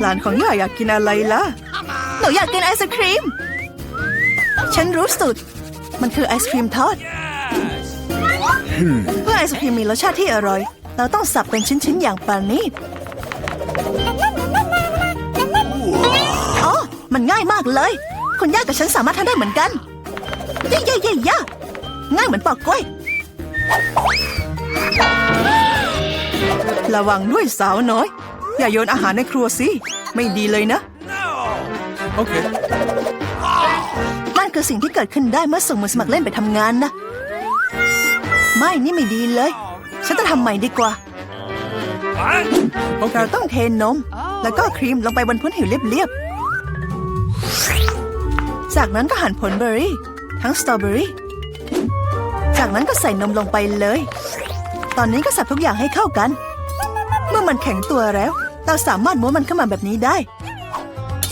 หลานของย่าอยากกินอะไรล่ะ หนูอยากกินไอศครีม ฉันรู้สุด มันคือไอศครีมทอด เพื่อไอศครีมมีรสชาติที่อร่อย เราต้องสับเป็นชิ้นๆอย่างปาณีตอ๋อ มันง่ายมากเลย คุณย่ากับฉันสามารถทำได้เหมือนกันเย่เย่เย่ย่าง่ายเหมือนปอกกล้วย ระวังด้วยสาวน้อย อย่าโยนอาหารในครัวสิ ไม่ดีเลยนะ Okay. นั่นคือสิ่งที่เกิดขึ้นได้เมื่อส่งมือสมัครเล่นไปทำงานนะ ไม่นี่ไม่ดีเลย ฉันจะทำใหม่ดีกว่าเราต้องเทนม แล้วก็ครีมลงไปบนพื้นผิวเรียบๆ จากนั้นก็หั่นผลเบอร์รี่ ทั้งสตรอเบอร์รี่ จากนั้นก็ใส่นมลงไปเลย ตอนนี้ก็สับทุกอย่างให้เข้ากัน เมื่อมันแข็งตัวแล้ว เราสามารถม้วนมันเข้ามาแบบนี้ได้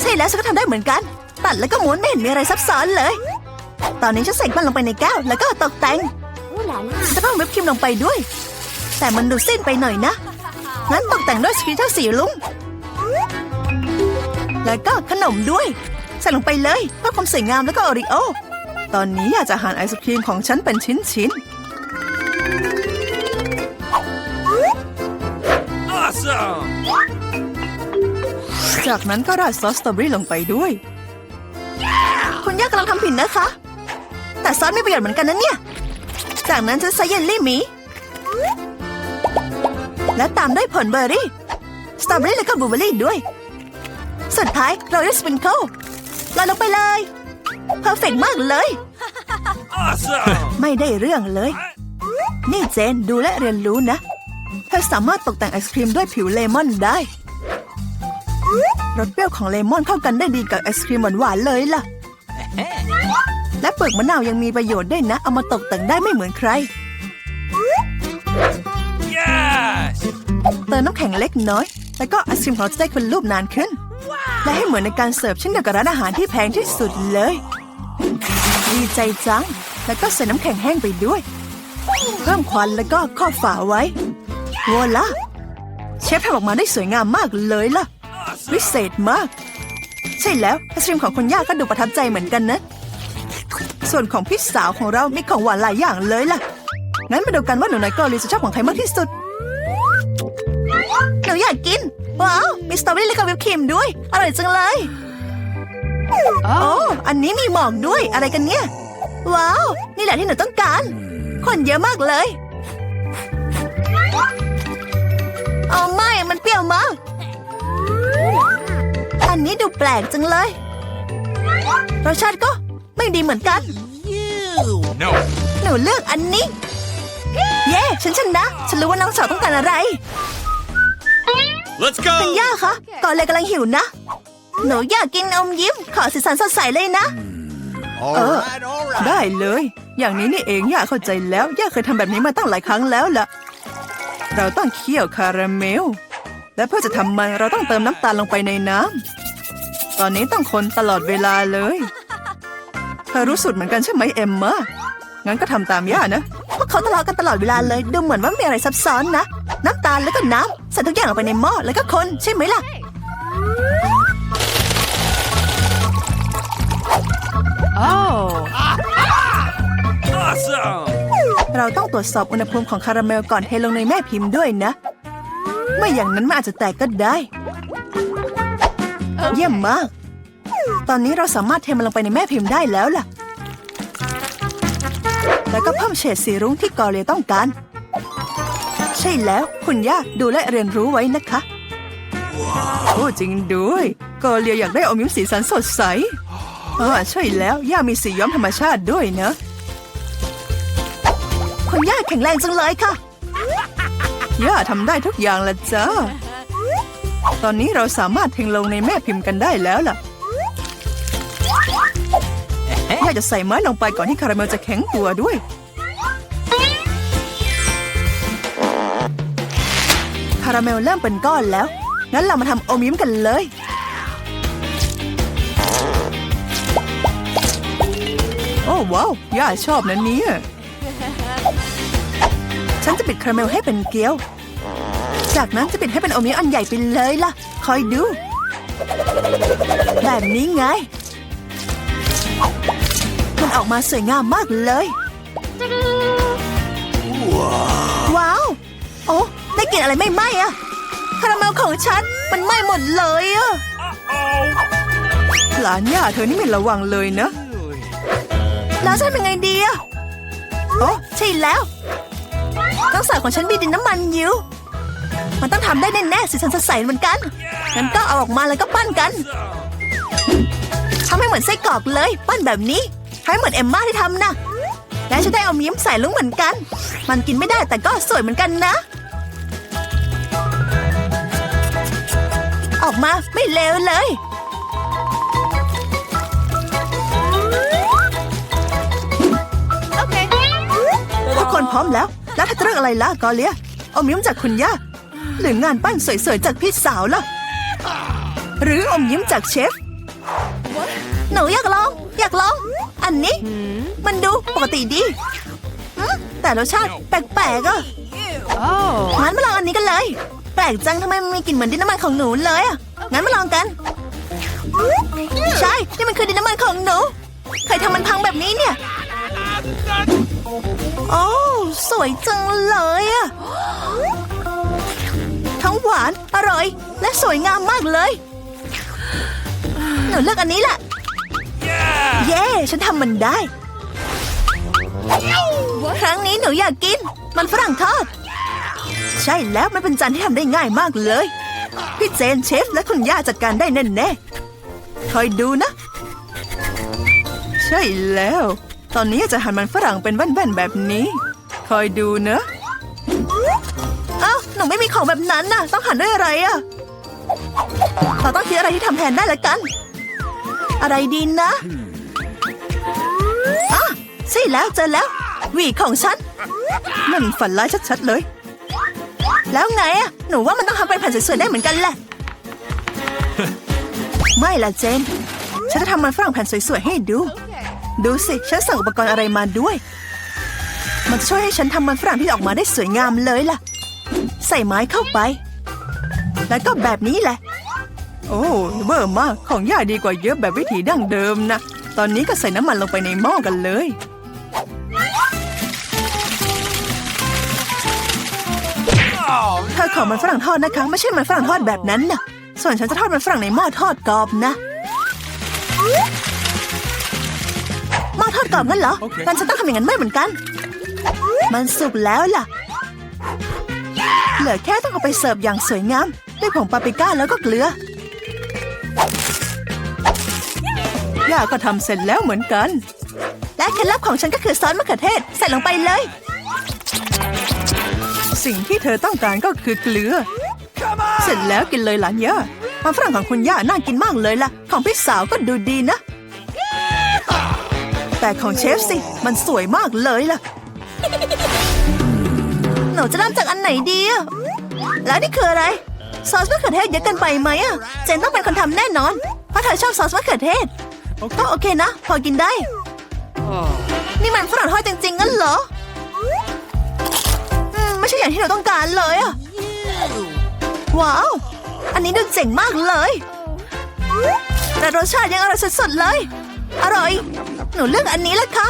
ใช่แล้วฉันก็ทำได้เหมือนกัน ตัดแล้วก็ม้วนไม่เห็นมีอะไรซับซ้อนเลย ตอนนี้ฉันใส่มันลงไปในแก้วแล้วก็ตกแต่งจะต้องวิปครีมลงไปด้วย แต่มันดูสิ้นไปหน่อยนะ งั้นตกแต่งด้วยสคริเทลสีลุงแล้วก็ขนมด้วย ใส่ลงไปเลยเพื่อความสวยงามแล้วก็โอริโอ ตอนนี้อยากจะหั่นไอศครีมของฉันเป็นชิ้น Awesome. ๆจากนั้นก็ราดซอสสตรอเบอรี่ลงไปด้วย คุณย่ากำลังทำผิดนะคะ แต่ซอสมีประโยชน์เหมือนกันนะเนี่ย จากนั้นฉันใส่เยลลี่หมี และตามด้วยผลเบอร์รี่ สตรอเบอรี่แล้วก็บลูเบอร์รี่ด้วย สุดท้ายเราได้สปริงเกิลลอยลงไปเลย เพอร์เฟกมากเลย Awesome. ไม่ได้เรื่องเลย นี่เจนดูและเรียนรู้นะ เธอสามารถตกแต่งไอศครีมด้วยผิวเลมอนได้ รสเปรี้ยวของเลมอนเข้ากันได้ดีกับไอศครีมหวานๆเลยล่ะ และเปลือกมะนาวยังมีประโยชน์ด้วยนะ เอามาตกแต่งได้ไม่เหมือนใคร Yes. เติมน้ำแข็งเล็กน้อย แล้วก็ไอศครีมของเราจะได้ขึ้นรูปนานขึ้น และให้เหมือนในการเสิร์ฟเช่นเดียวกับร้านอาหารที่แพงที่สุดเลย ดีใจจัง แล้วก็ใส่น้ำแข็งแห้งไปด้วย เพิ่มควันแล้วก็ครอบฝาไว้โวล่ะ เชฟทำออกมาได้สวยงามมากเลยล่ะ วิเศษมาก ใช่แล้วไอศครีมของคุณย่าก็ดูประทับใจเหมือนกันนะ ส่วนของพี่สาวของเรามีของหวานหลายอย่างเลยล่ะ งั้นมาดูกันว่าหนูน้อยเกาหลีจะชอบของใครมากที่สุด หนูอยากกิน ว้าว มีสตรอเบอรี่และก็วิปครีมด้วย อร่อยจังเลย โอ้ อันนี้มีหมอกด้วย อะไรกันเนี่ย ว้าว นี่แหละที่หนูต้องการ คนเยอะมากเลย เอาไม่ มันเปรี้ยวมากอั นนี้ดูแปลกจังเลยรสชาติก็ไม่ดีเหมือนกัน No. หนูเลือกอันนี้ เย้ฉันชนะ ฉันรู้ว่าน้องสาวต้องการอะไร Let's เป็น go. ย่าคะก่อนเลยกำลังหิวนะ หนูอยากกินอมยิ้ม ขอสีสันสดใสเลยนะ All Uh. right, all right. ได้เลย อย่างนี้นี่เองย่าเข้าใจแล้ว ย่าเคยทำแบบนี้มาตั้งหลายครั้งแล้วล่ะ เราต้องเคี่ยวคาราเมล และเพื่อจะทำมันเราต้องเติมน้ำตาลลงไปในน้ำ ตอนนี้ต้องคนตลอดเวลาเลย เธอรู้สุดเหมือนกันใช่ไหมเอ็มมางั้นก็ทำตามย่านะพวกเขาทะเลาะกันตลอดเวลาเลย ดูเหมือนว่าไม่มีอะไรซับซ้อนนะ น้ำตาลแล้วก็น้ำใส่ทุกอย่างลงไปในหม้อแล้วก็คนใช่ไหมล่ะ Awesome. เราต้องตรวจสอบอุณหภูมิของคาราเมลก่อนเทลงในแม่พิมพ์ด้วยนะ ไม่อย่างนั้นมันอาจจะแตกก็ได้ เยี่ยมมาก ตอนนี้เราสามารถเทมันลงไปในแม่พิมพ์ได้แล้วล่ะ แล้วก็เพิ่มเฉดสีรุ้งที่กอเลียต้องการ ใช่แล้วคุณย่าดูและเรียนรู้ไว้นะคะโอ้จริงด้วยกอเลียอยากได้อมยิ้มสีสันสดใสอ่าใช่แล้ว ย่ามีสีย้อมธรรมชาติด้วยเนอะคุณย่าแข็งแรงจังเลยค่ะ ย่าทำได้ทุกอย่างละจ้า ตอนนี้เราสามารถเทงลงในแม่พิมพ์กันได้แล้วล่ะย่าจะใส่ไม้ลงไปก่อนที่คาราเมลจะแข็งตัวด้วย คาราเมลเริ่มเป็นก้อนแล้ว งั้นเรามาทำอมยิ้มกันเลย โอ้ว้าวย่าชอบนะเนี่ย ฉันจะปิดคาราเมลให้เป็นเกลียว จากนั้นจะปิดให้เป็นอมยิ้มอันใหญ่ไปเลยล่ะ คอยดู แบบนี้ไง มันออกมาสวยงามมากเลย ว้าว โอ้ได้กลิ่นอะไรไม่ไหม้อะคาราเมลของฉัน มันไหม้หมดเลยอะ Uh-oh. หลานย่าเธอนี่ไม่ระวังเลยนะ แล้วฉันเป็นไงดีอะโอ้ใช่แล้ว ต้องสาวของฉันมีดินน้ำมันอยู่ มันต้องทำได้แน่ๆสีสันสดใสเหมือนกันงั้นก็เอาออกมาแล้วก็ปั้นกันทำให้เหมือนไส้กรอกเลย ปั้นแบบนี้ให้เหมือนเอมม่าที่ทำนะและฉันได้เอามิ้มใส่ลุงเหมือนกัน มันกินไม่ได้แต่ก็สวยเหมือนกันนะ ออกมาไม่เลวเลย ทุกคนพร้อมแล้ว แล้วถ้าเรื่องอะไรล่ะกอเลีย เอามิ้มจากคุณย่า หรืองานปั้นสวยๆ จากพี่สาวล่ะ หรืออมยิ้มจากเชฟ หนูอยากลอง อยากลอง อันนี้ มันดูปกติดีอืมแต่รสชาติแปลกๆอะงั้นมาลองอันนี้กันเลย แปลกจังทำไมมันมีกลิ่นเหมือนดินน้ำมันของหนูเลยอะงั้นมาลองกัน ใช่ นี่มันคือดินน้ำมันของหนูใครทำมันพังแบบนี้เนี่ย โอ้ สวยจังเลยอะ ทั้งหวาน อร่อย และสวยงามมากเลย หนูเลือกอันนี้แหละ Yeah. เย้ ฉันทำมันได้ ครั้งนี้หนูอยากกิน มันฝรั่งทอด ใช่แล้วมันเป็นจานที่ทำได้ง่ายมากเลย พี่เจนเชฟและคุณย่าจัดการได้แน่แน่ๆคอยดูนะ ใช่แล้ว ตอนนี้จะหั่นมันฝรั่งเป็นแว่นๆแบบนี้ คอยดูเนอะเอ้า หนูไม่มีของแบบนั้นน่ะ ต้องหันด้วยอะไรอะเราต้องคิดอะไรที่ทำแทนได้ละกัน อะไรดีนะอะใช่แล้วเจอแล้ว หวีของฉันนั่นฝันร้ายชัดๆเลย แล้วไงอะหนูว่ามันต้องทำเป็นแผ่นสวยๆได้เหมือนกันแหละ ไม่ล่ะเจน ฉันจะทำมันฝรั่งแผ่นสวยๆให้ดู ดูสิ ฉันสั่งอุปกรณ์อะไรมาด้วย มันจะช่วยให้ฉันทำมันฝรั่งที่ออกมาได้สวยงามเลยล่ะ ใส่ไม้เข้าไป แล้วก็แบบนี้แหละ โอ้เบอร์มากของย่าดีกว่าเยอะแบบวิถีดั้งเดิมนะ ตอนนี้ก็ใส่น้ำมันลงไปในหม้อกันเลย Oh, เธอขอมันฝรั่งทอดนะคะ ไม่ใช่มันฝรั่งทอดแบบนั้นนะส่วนฉันจะทอดมันฝรั่งในหม้อทอดกรอบนะหม้อทอดกรอบงั้นเหรอโอเคงั้นฉันต้องทำอย่างนั้นไม่เหมือนกัน มันสุกแล้วล่ะ เหลือแค่ต้องเอาไปเสิร์ฟอย่างสวยงามด้วยผงปาปริก้าแล้วก็เกลือย่าก็ทำเสร็จแล้วเหมือนกัน และเคล็ดลับของฉันก็คือซอสมะเขือเทศใส่ลงไปเลย สิ่งที่เธอต้องการก็คือเกลือ เสร็จแล้วกินเลยหลานย่ามันฝรั่งของคุณย่าน่ากินมากเลยล่ะ ของพี่สาวก็ดูดีนะ แต่ของเชฟสิ มันสวยมากเลยล่ะ หนูจะเริ่มจากอันไหนดีอะแล้วนี่คืออะไร ซอสมะเขือเทศเยอะเกินไปไหมอะเจนต้องเป็นคนทำแน่นอน เพราะเธอชอบซอสมะเขือเทศ ก็โอเคนะ พอกินได้ นี่มันฝรั่งทอดจริงๆงั้นเหรออืมไม่ใช่อย่างที่เราต้องการเลยอะว้าว อันนี้ดูเจ๋งมากเลย แต่รสชาติยังอร่อยสุดๆเลย อร่อย หนูเลือกอันนี้แหละค่ะ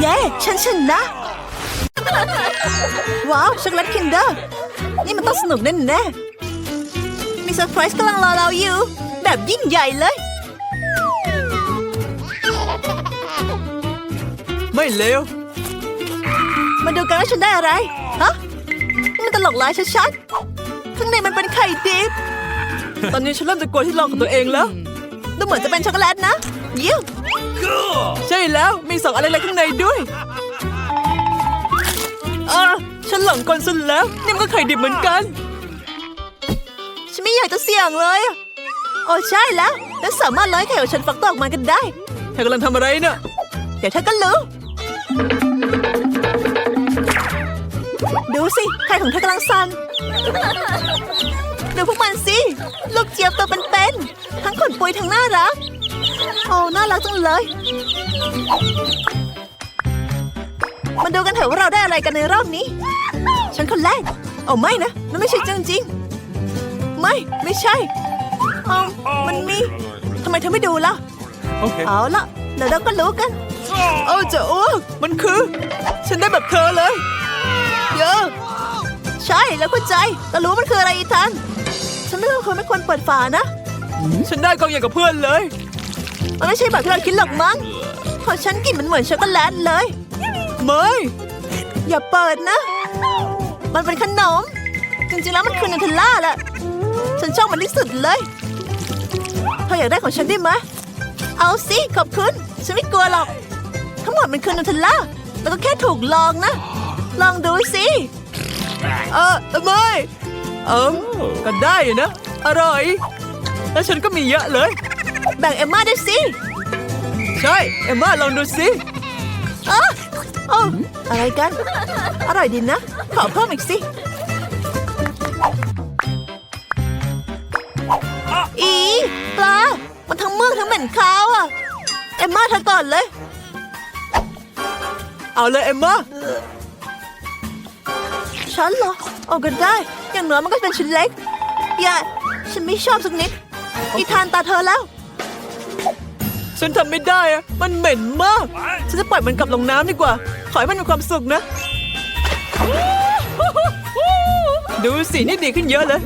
เย้ ฉันชนะ ว้าวช็อกโกแลตคินเดอร์นี่มันต้องสนุกแน่ๆมีเซอร์ไพรส์กำลังรอเราอยู่ แบบยิ่งใหญ่เลย ไม่เลวมาดูกันว่าฉันได้อะไร ฮะ นี่มันตลกร้ายชัดๆข้างในมันเป็นไข่ดิบ ตอนนี้ฉันเริ่มจะกลัวที่ลองกับตัวเองแล้ว ดูเหมือนจะเป็นช็อกโกแลตนะเยี่ยม Cool. ใช่แล้ว มีสองอะไรข้างในด้วย เออฉันหลังกลสุดแล้วนี่มันก็ไข่ดิบเหมือนกัน ฉันไม่อยากจะเสี่ยงเลยอะโอ้ใช่แล้วแล้วสามารถร้อยไข่ของฉันฟักตัวออกมากันได้เธอกำลังทำอะไรเนะ่ะเดี๋ยวเธอก็รู้ดูสิไข่ของเธอกำลังสั่นดูพวกมันสิลูกเจี๊ยบตัวเป็นๆทั้งขนปุยทั้งน่ารักโอ้น่ารักจังเลย มาดูกันเถอะว่าเราได้อะไรกันในรอบนี้ ฉันคนแรกโอ้ไม่นะมันไม่ใช่จริงจริงๆไม่ไม่ใช่เอามันมีทำไมเธอไม่ดูล่ะ Okay. เอาละเดี๋ยวเราก็รู้กันเอาจะอ้วกมันคือ ฉันได้แบบเธอเลยเยอะใช่แล้วก็ใจแต่รู้มันคืออะไรอีทันฉันไม่รู้คนไม่ควรเปิดฝานะฉันได้กองอย่างกับเพื่อนเลย มันไม่ใช่แบบที่เราคิดหรอกมั้งของฉันกลิ่นมันเหมือนช็อกโกแลตเลย ไม่ อย่าเปิดนะ มันเป็นขนม จริงๆแล้วมันคือนูเทลล่าแหละฉันชอบมันที่สุดเลยเธออยากได้ของฉันได้ไหมเอาสิ ขอบคุณ ฉันไม่กลัวหรอก ทั้งหมดมันคือนูเทลล่าแล้วก็แค่ถูกลองนะ ลองดูสิ เออไม่เออก็ได้อยู่นะ อร่อย แล้วฉันก็มีเยอะเลย แบ่งเอมมาด้วยสิ ใช่ เอมมาลองดูสิอ๋อ อออะไรกัน อร่อยดีนะ ขอเพิ่มอีกสิ อีปลา มันทั้งเมือกทั้งเหม็นคาวอะ เอมมาเธอก่อนเลย เอาเลยเอมมาฉันเหรอเอาก็ได้ อย่างน้อยมันก็เป็นชิ้นเล็ก อย่า ฉันไม่ชอบสักนิดอีทานตาเธอแล้ว ฉันทำไม่ได้อะมันเหม็นมาก ฉันจะปล่อยมันกลับลงน้ำดีกว่า ขอให้มันมีความสุขนะ ดูสินี่ดีขึ้นเยอะเลย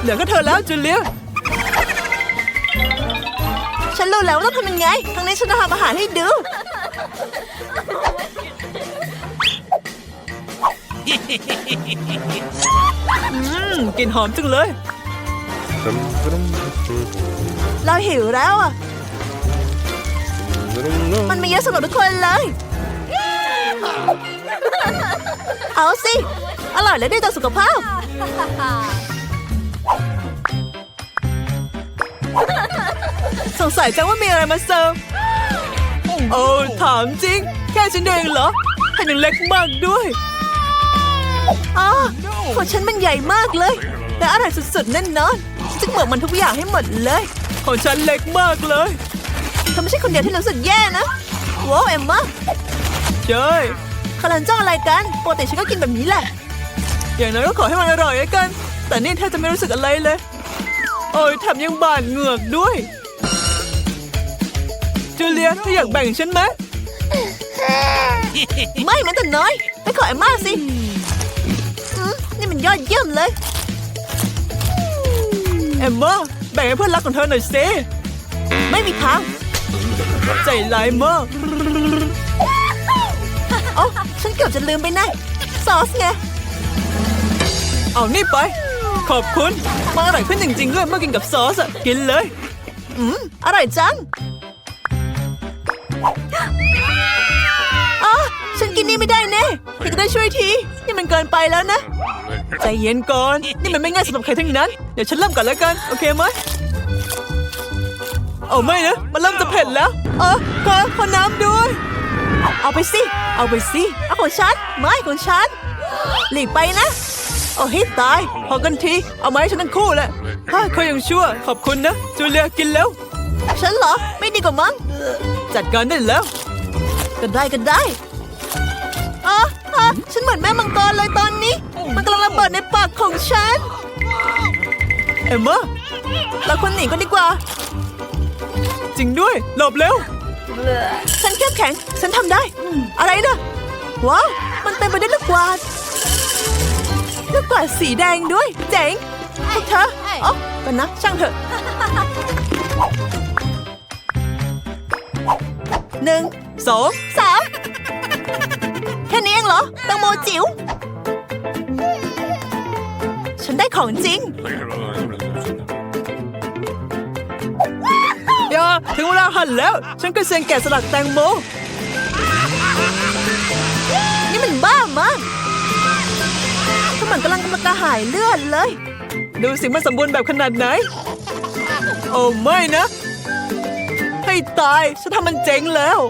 เหลือก็เธอแล้วจูเลีย ฉันรู้แล้วว่าต้องทำยังไงทั้งนี้ฉันจะทำอาหารให้ดู อืมกลิ่นหอมจังเลย เราหิวแล้วอะ มันมีเยอะสำหรับทุกคนเลย เอาสิ อร่อยและดีต่อสุขภาพ สงสัยจังว่ามีอะไรมาเสิร์ฟโอ้ถามจริง แค่ฉันเองเหรอแผ่นยังเล็กมากด้วยอ๋อของฉันมันใหญ่มากเลยแต่อร่อยสุดๆแน่นอนฉันเหมือนมันทุกอย่างให้หมดเลย ของฉันเล็กมากเลยเธอไม่ใช่คนเดียวที่รู้สึกแย่นะว้าวเอ็มมาใช่คารันจ้องอะไรกันปกติฉันก็กินแบบนี้แหละ อย่างน้อยก็ขอให้มันอร่อยแล้วกัน แต่นี่แทบจะไม่รู้สึกอะไรเลย โอ้ยแถมยังบาดเหงือกด้วย จูเลียเธออยากแบ่งฉันไหมไม่แม้แต่น้อย ไปขอเอมม่าสิอืมนี่มันยอดเยี่ยมเลย เอมม่าแบ่งให้เพื่อนรักของเธอหน่อยสิไม่มีทาง ใจร้ายมากโอ้ฉันเกือบจะลืมไปนะซอสไง เอานี่ไป ขอบคุณมันอร่อยขึ้นจริงๆด้วยเมื่อกินกับซอสอะกินเลย อืม อร่อยจังอ๋อฉัน กินนี่ไม่ได้แน่พี่จะได้ช่วยที นี่มันเกินไปแล้วนะ ใจเย็นก่อน นี่มันไม่ง่ายสำหรับใครทั้งนั้น เดี๋ยวฉันเริ่มก่อนแล้วกัน โอเคไหมเอาไม่นะ มันเริ่มจะเผ็ดแล้ว เออขอขอน้ำด้วย เอาไปสิ เอาไปสิ เอาของฉัน ไม่ของฉัน หลีกไปนะโอ้ให้ตาย พอกันที เอาไม้ฉันทั้งคู่แหละฮ่าเขายังชั่ว ขอบคุณนะ จูเลียกินแล้ว ฉันเหรอ ไม่ดีกว่ามั้ง จัดการได้แล้ว ก็ได้ก็ได้ อ๋ออ๋อฉันเหมือนแม่มังกรเลยตอนนี้ มันกำลังระเบิดในปากของฉัน เอ็มมาเราควรหนีกันดีกว่า จริงด้วย หลบเร็ว ฉันเข้มแข็ง ฉันทำได้ อะไรนะว้าว มันเต็มไปด้วยลูกกวาดลูกกวาดสีแดงด้วย เจ๋งพวกเธอเอ๋อกันนะ ช่างเถอะหนึ่งสองสาม แค่นี้เองเหรอแตังโมจิ๋ว ฉันได้ของจริงอย่าถึงเวลาหั่นแล้ว ฉันก็เซียนแกะสลักแตงโม นี่มันบ้ามากถ้ามันกำลังกำลังกระหายเลือดเลย ดูสิมันสมบูรณ์แบบขนาดไหน โอ้ไม่นะ ให้ตาย ฉันทำมันเจ๊งแล้ว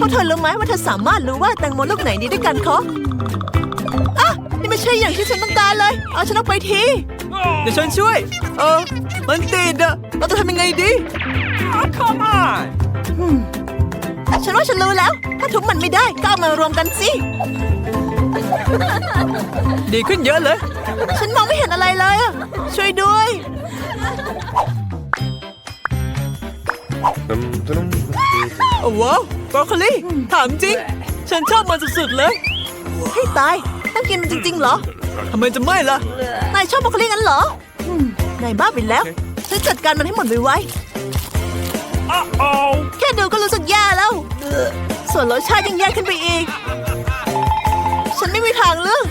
พวกเธอรู้ไหมว่าเธอสามารถรู้ว่าแตงโมลูกไหนดีด้วยกันเคาะอะนี่ไม่ใช่อย่างที่ฉันต้องการเลย เอาฉันออกไปที เดี๋ยวฉันช่วย เออ มันติดอะเราจะทำยังไงดี Oh, come on. ฉันว่าฉันรู้แล้ว ถ้าทุบมันไม่ได้ก็เอามารวมกันสิ ดีขึ้นเยอะเลย ฉันมองไม่เห็นอะไรเลยอะช่วย โอ้ว้าวบรอกโคลีถามจริง ฉันชอบมันสุดๆเลย ให้ตาย ต้องกินมันจริงๆเหรอ ทำไมจะไม่ล่ะ นายชอบบรอกโคลีงั้นเหรออืมนายบ้าไปแล้ว ฉันจัดการมันให้หมดเลยไว้ Uh-oh. แค่ดูก็รู้สึกแย่แล้ว ส่วนรสชาติยังแย่ขึ้นไปอีก ฉันไม่มีทางเลือก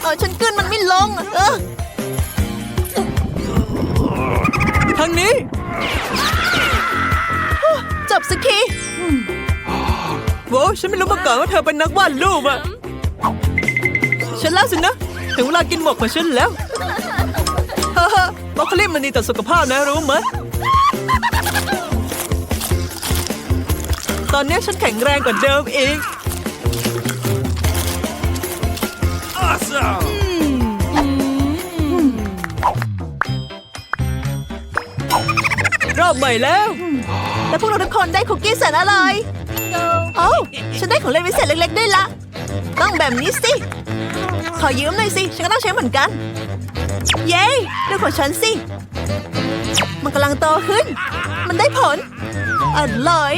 เออฉันกลืนมันไม่ลง เออางนี้ จบสักทีโว้วฉันไม่รู้มาก่อนว่าเธอเป็นนักวาดรูปอะฉันแล้วสินะ ถึงเวลากินหมกของฉันแล้วฮ่าฮ่าบรอกโคลีมันดีต่อสุขภาพนะรู้ไหมตอนนี้ฉันแข็งแรงกว่าเดิมอีก Awesome. อบใหม่แล้ว และพวกเราทุกคนได้คุกกี้แสนอร่อยโอ้าฉันได้ของเล่นวิเศษเล็กๆด้วยละ ต้องแบบนี้สิ ขอยืมหน่อยสิ ฉันก็ต้องใช้เหมือนกัน เย้ดูของฉันสิ มันกำลังโตขึ้น มันได้ผล อร่อย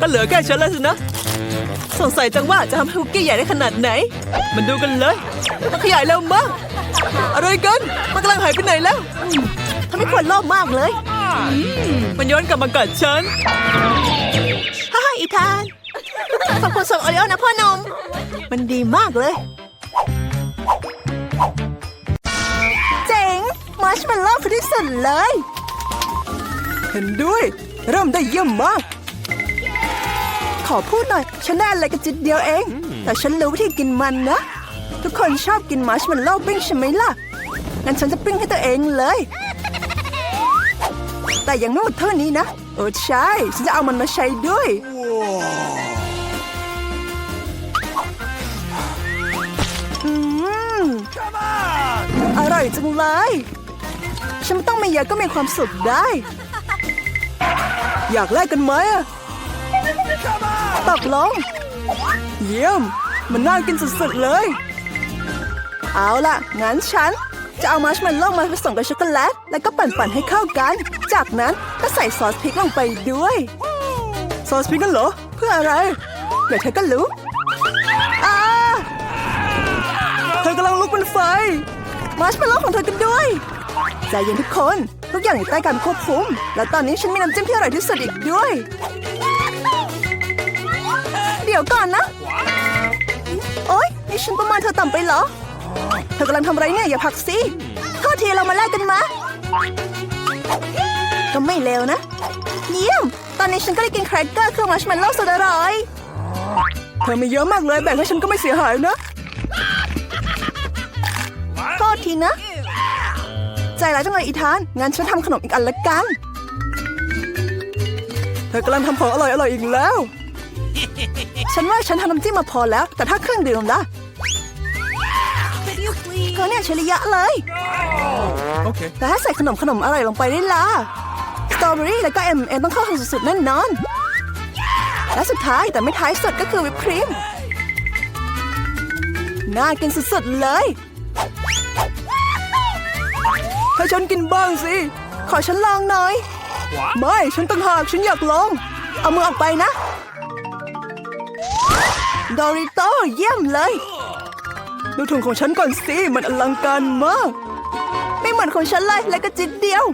ก็เหลือแค่ฉันแล้วสินะ สงสัยจังว่าจะทำให้คุกกี้ใหญ่ได้ขนาดไหน มันดูกันเลย มันขยายเร็วมากอะไรกัน มันกำลังหายไปไหนแล้ว ทำให้ควรโลภมากเลยมันย้อนกลับมากัดฉันฮ่าฮ่าอีธานขอบคุณส่งโอริโอนะพ่อหนม มันดีมากเลย เจ๋งมาร์ชเมลโล่คือที่สุดเลย เห็นด้วย เริ่มได้เยี่ยมมาก ขอพูดหน่อย ฉันได้อะไรกันจิตเดียวเอง แต่ฉันรู้วิธีกินมันนะ ทุกคนชอบกินมาร์ชเมลโล่ปิ้งใช่ไหมล่ะงั้นฉันจะปิ้งให้ตัวเองเลย แต่ยังไม่หมดเท่านี้นะโอ้ใช่ ฉันจะเอามันมาใช้ด้วย อืม Come on. อร่อยจังเลย ฉันไม่ต้องมีเยอะก็มีความสุขได้ อยากแลกกันไหมอะตกลง เยี่ยม มันน่ากินสุดๆเลย เอาล่ะ งั้นฉัน จะเอามาร์ชมลโล่มาผสมกับช็อกโกแลต แล้วก็ปั่นๆให้เข้ากัน จากนั้นก็ใส่ซอสพริกลงไปด้วย ซอสพริกกันเหรอ เพื่ออะไร เดี๋ยวเธอก็รู้อาเธอกำลังลุกเป็นไฟมาร์ชมลโล่ของเธอกันด้วย ใจเย็นทุกคน ทุกอย่างอยู่ใต้การควบคุม และตอนนี้ฉันมีน้ำจิ้มที่อร่อยที่สุดอีกด้วย เดี๋ยวก่อนนะ โอ๊ยนี่ฉันประมาณเธอต่ำไปเหรอ เธอกำลังทำอะไรเนี่ยอย่าผลักสิโทษทีเรามาแลกกันมา ก็ไม่เลวนะ เยี่ยม ตอนนี้ฉันก็ได้กินแครกเกอร์เครื่องมัชเมลโล่สุดอร่อยเธอมีเยอะมากเลยแบ่งให้ฉันก็ไม่เสียหายนะโทษทีนะ ใจร้ายจังเลยอีธาน งั้นฉันทำขนมอีกอันละกัน เธอกำลังทำของอร่อยๆอีกแล้ว ฉันว่าฉันทำน้ำจิ้มมาพอแล้ว แต่ถ้าเครื่องดื่มล่ะ เธอเนี่ยเฉลียะเลย Okay. แต่ถ้าใส่ขนมขนมอร่อยลงไปได้ล่ะสตรอเบอรี่แล้วก็เอ็มเอ็ต้องเข้าถึงสุดๆแน่นอน และสุดท้ายแต่ไม่ท้ายสุดก็คือวิปครีมน่ากินสุดๆเลยให้ฉันกินบ้างสิ ขอฉันลองหน่อย ไม่ ฉันต่างหากฉันอยากลอง เอามือออกไปนะ ดอริโตเยี่ยมเลย ดูถุงของฉันก่อนสิ มันอลังการมาก ไม่เหมือนของฉันเลยและก็จิตเดียว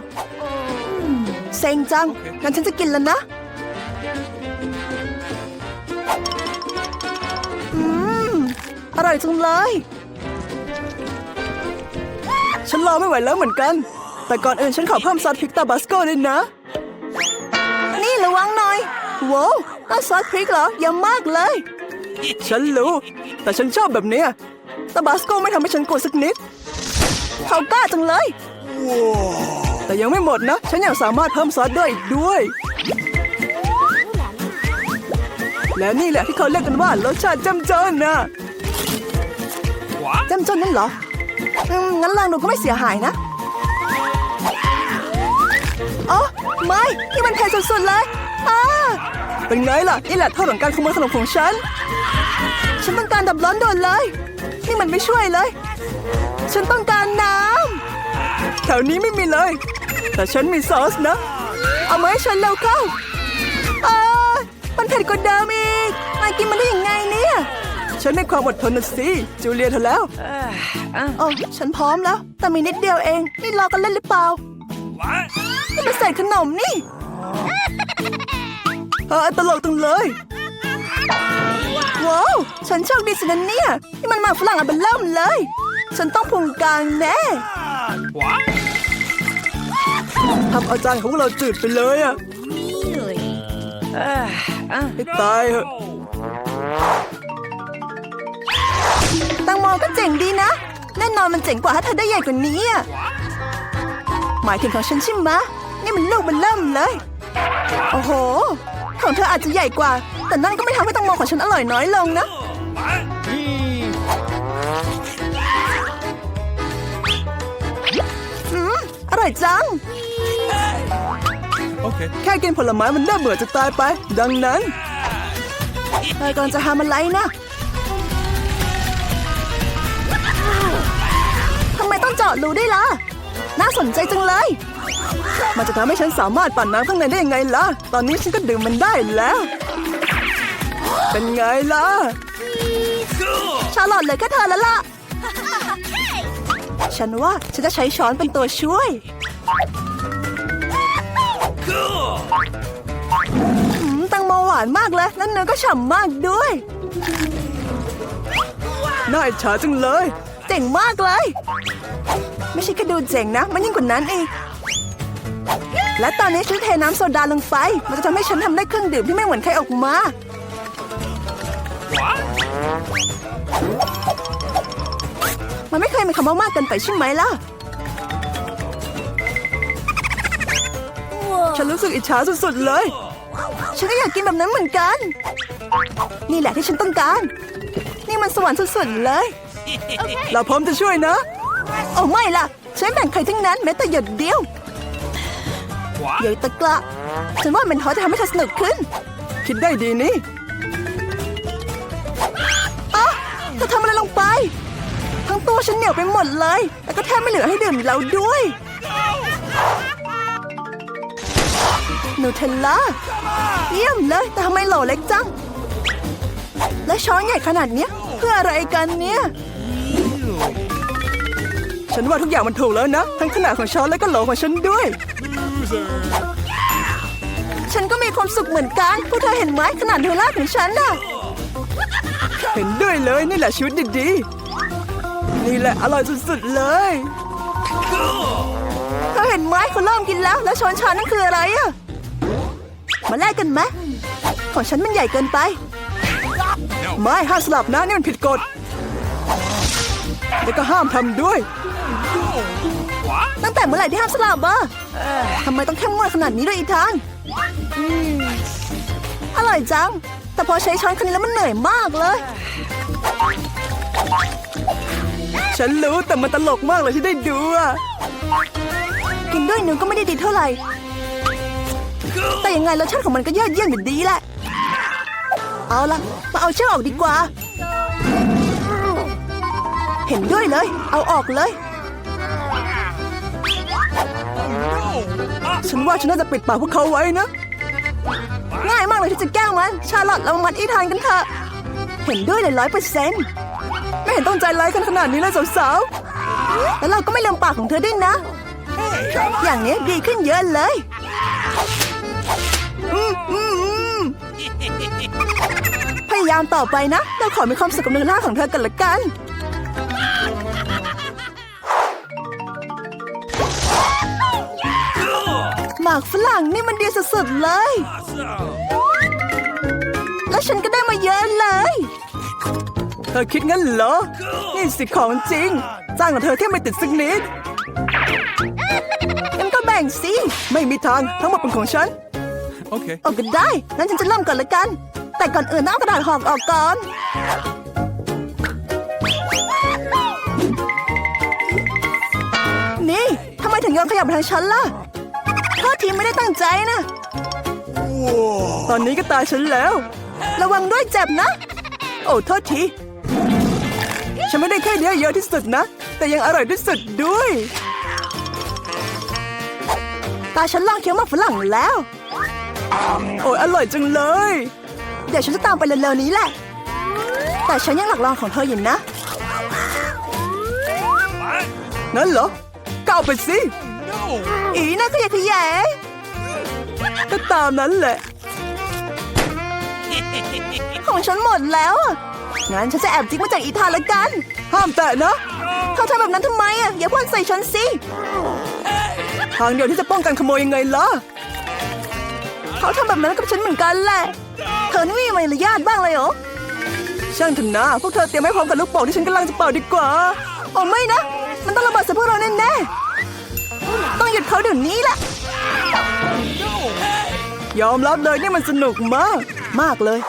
เซ็งจัง งั้นฉันจะกินแล้วนะอืมอร่อยจังเลย ฉันรอไม่ไหวแล้วเหมือนกัน แต่ก่อนอื่นฉันขอเพิ่มซอสพริกตาบาสโก้เลยนะ นี่ระวังหน่อยว้าวนั่นซอสพริกเหรอยอะมากเลย ฉันรู้ แต่ฉันชอบแบบเนี้ยตาบาสโกไม่ทำให้ฉันกลัวสักนิด เขากล้าจังเลย แต่ยังไม่หมดนะ ฉันยังสามารถเพิ่มซอสได้อีกด้วย และนี่แหละที่เขาเรียกกันว่ารสชาติจ้ำจ้นนะ What? จำจนนั่นเหรออืมงั้นลองดูก็ไม่เสียหายนะอ๋อไม่ที่มันแพงสุดๆเลยอ้าเป็นไงล่ะ นี่แหละโทษของการขโมยขนมของฉันฉันต้อง การดับร้อนด่วนเลย นี่มันไม่ช่วยเลย ฉันต้องการน้แถวนี้ไม่มีเลย แต่ฉันมีซอสนะ เอามาให้ฉันเร็วเข้าอามันเผ็ดกว่าเดิมอีกนายกินมันได้ยังไงเนี่ย ฉันมีความอดทนนะสิจูเลียเธอแล้วโอ้ฉันพร้อมแล้ว แต่มีนิดเดียวเองนี่รอกันเล่นหรือเปล่า What? นี่มันใส่ขนมนี่เออตลกจังเลย ว้าว ฉันโชคดีสินะเนี่ยนี่มันหมากฝรั่งอันเบลเริ่มเลย ฉันต้องพุงกลางแน่ What? ทำเอาจานของพวกเราจืดไปเลยอะให้ตายเหอะตังโมก็เจ๋งดีนะ แน่นอนมันเจ๋งกว่าถ้าเธอได้ใหญ่กว่านี้อะหมายถึงของฉันใช่ไหมะนี่มันลูกมันเริ่มเลย โอ้โห ของเธออาจจะใหญ่กว่า แต่นั่นก็ไม่ทำให้ตังโมของฉันอร่อยน้อยลงนะ What? อืม อร่อยจัง Okay. แค่กินผลไม้มันน่าเบื่อจะตายไป ดังนั้นเธอกำลังจะทำอะไรนะทำไมต้องเจาะรูด้วยล่ะ น่าสนใจจังเลย มันจะทำให้ฉันสามารถปั่นน้ำข้างในได้ยังไงล่ะ ตอนนี้ฉันก็ดื่มมันได้แล้ว เป็นไงล่ะ ชาลอตเหลยแค่เธอแล้วล่ะ ฉันว่าฉันจะใช้ช้อนเป็นตัวช่วย Cool. อืมแตังโมหวานมากเลยแล้วเนื้อก็ฉ่ำมากด้วย น่าอิจฉาจังเลย เจ๋งมากเลย ไม่ใช่แค่ดูเจ๋งนะ มันยิ่งกว่านั้นอีก และตอนนี้ฉันเทน้ำโซดาลงไป มันจะทำให้ฉันทำได้เครื่องดื่มที่ไม่เหมือนใครออกมา What? มันไม่เคยมีคำว่ามากเกินไปใช่ไหมล่ะ ฉันรู้สึกอิจฉาสุดๆเลย ฉันก็อยากกินแบบนั้นเหมือนกัน นี่แหละที่ฉันต้องการ นี่มันสวรรค์สุดๆเลย เราพร้อมจะช่วยนะโอ้ไม่ล่ะ ฉันไม่แบ่งใครทั้งนั้นแม้แต่หยดเดียว What? ใหญ่ตะกละ ฉันว่ามันทอจะทำให้เธอสนุกขึ้น คิดได้ดีนี่ ธอทำอะไรลงไป ทั้งตัวฉันเหนียวไปหมดเลย แล้วก็แทบไม่เหลือให้ดื่มแล้วด้วย นูเทลล่า เยี่ยมเลย แต่ทำไมโหลเล็กจัง และช้อนใหญ่ขนาดเนี้ย เพื่ออะไรกันเนี่ย ฉันว่าทุกอย่างมันถูกแล้วนะ ทั้งขนาดของช้อนและก็โหลของฉันด้วย ฉันก็มีความสุขเหมือนกันพวกเธอเห็นไหมขนาดเทลล่าของฉันน่ะ เห็นด้วยเลยนี่แหละชีวิตดีๆนี่แหละอร่อยสุดๆเลยเธอเห็นไหมเขาเริ่มกินแล้ว แล้วช้อนชานั่นคืออะไรอะมาแลกกันไหมของฉันมันใหญ่เกินไป ไม่ห้ามสลับนะนี่มันผิดกฎ แล้วก็ห้ามทำด้วย ตั้งแต่เมื่อไหร่ที่ห้ามสลับอะทำไมต้องเข้มงวดขนาดนี้ด้วยอีทางอร่อยจัง แต่พอใช้ช้อนคันนี้แล้วมันเหนื่อยมากเลย ฉันรู้แต่มันตลกมากเลยที่ได้ดูอะกินด้วยนิ้วก็ไม่ได้ดีเท่าไหร่ แต่ยังไงรสชาติของมันก็ยอดเยี่ยมอยู่ดีแหละ เอาล่ะมาเอาเชือกออกดีกว่า เห็นด้วยเลย เอาออกเลย ฉันว่าฉันน่าจะปิดปากพวกเขาไว้นะ ง่ายมากเลยที่จะแก้มัน ชาลอตเรามามัดอีทานกันเถอะเห็นด้วยเลยร้อยเปอร์เซ็นต์ไม่เห็นต้องใจร้ายกันขนาดนี้เลยสาวๆ แล้วเราก็ไม่ลืมปากของเธอด้วยนะ อย่างนี้ดีขึ้นเยอะเลยพยายามต่อไปนะ เราขอมีความสุขกับเนื้อร่าของเธอกันละกันากฝรั่งนี่มันดีสุดๆเลย Awesome. แล้วฉันก็ได้มาเยอะเลย เธอคิดงั้นเหรอ นี่สิของจริง จ้างกับเธอแค่ไม่ติดสักนิดงั้นก็แบ่งสิ ไม่มีทางทั้งหมดเป็นของฉัน Okay. ออกกันได้ งั้นฉันจะเริ่มก่อนละกัน แต่ก่อนอื่นต้องเอากระดาษห่อออกก่อน นี่ทำไมถึงโยนขยะมาทางฉันล่ะโทษทีไม่ได้ตั้งใจนะ ตอนนี้ก็ตายฉันแล้ว ระวังด้วยเจ็บนะ โอ้โทษที ฉันไม่ได้แค่เยอะเยอะที่สุดนะ แต่ยังอร่อยที่สุดด้วย ตาฉันลองเคี้ยวหมากฝรั่งแล้ว โอ้ยอร่อยจังเลย เดี๋ยวฉันจะตามไปเร็วๆนี้แหละ แต่ฉันยังหลักลองของเธออยู่นะ What? งั้นเหรอก้าวไปสิ No. อีน่าขยะแขยงก็ตามนั้นแหละ ของฉันหมดแล้วอะงั้นฉันจะแอบจิกมาจากอีธานละกัน ห้ามแตะนะเธอทำแบบนั้นทำไมอะ อย่าพ่นใส่ฉันสิ ทางเดียวที่จะป้องกันขโมยยังไงล่ะ เขาทำแบบนั้นกับฉันเหมือนกันแหละ เธอนี่ไม่มีมารยาทบ้างเลยเหรอ ช่างเถอะนะ พวกเธอเตรียมให้พร้อมกับลูกโป่งที่ฉันกำลังจะเป่าดีกว่า โอ้ไม่นะ มันต้องระเบิดใส่พวกเราแน่ๆ ต้องหยุดเขาเดี๋ยวนี้แหละยอมรับเลยนี่มันสนุกมาก มากเลย